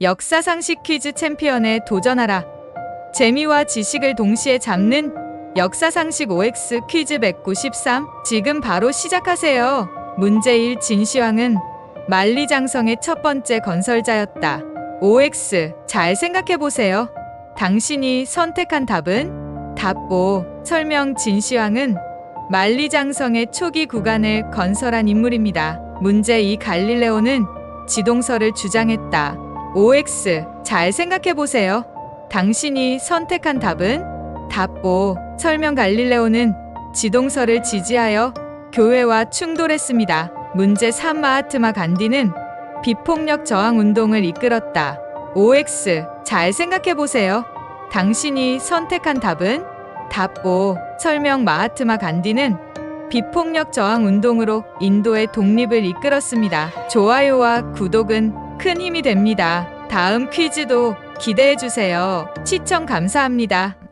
역사상식 퀴즈 챔피언에 도전하라. 재미와 지식을 동시에 잡는 역사상식 OX 퀴즈 193. 지금 바로 시작하세요. 문제 1 진시황은 만리장성의 첫 번째 건설자였다. OX 잘 생각해 보세요. 당신이 선택한 답은 답 O. 설명 진시황은 만리장성의 초기 구간을 건설한 인물입니다. 문제 2 갈릴레오는 지동설을 주장했다. OX 잘 생각해 보세요. 당신이 선택한 답은 답 O. 설명 갈릴레오는 지동설을 지지하여 교회와 충돌했습니다. 문제 3 마하트마 간디는 비폭력 저항 운동을 이끌었다. OX 잘 생각해 보세요. 당신이 선택한 답은 답 O. 설명 마하트마 간디는 비폭력 저항 운동으로 인도의 독립을 이끌었습니다. 좋아요와 구독은 큰 힘이 됩니다. 다음 퀴즈도 기대해 주세요. 시청 감사합니다.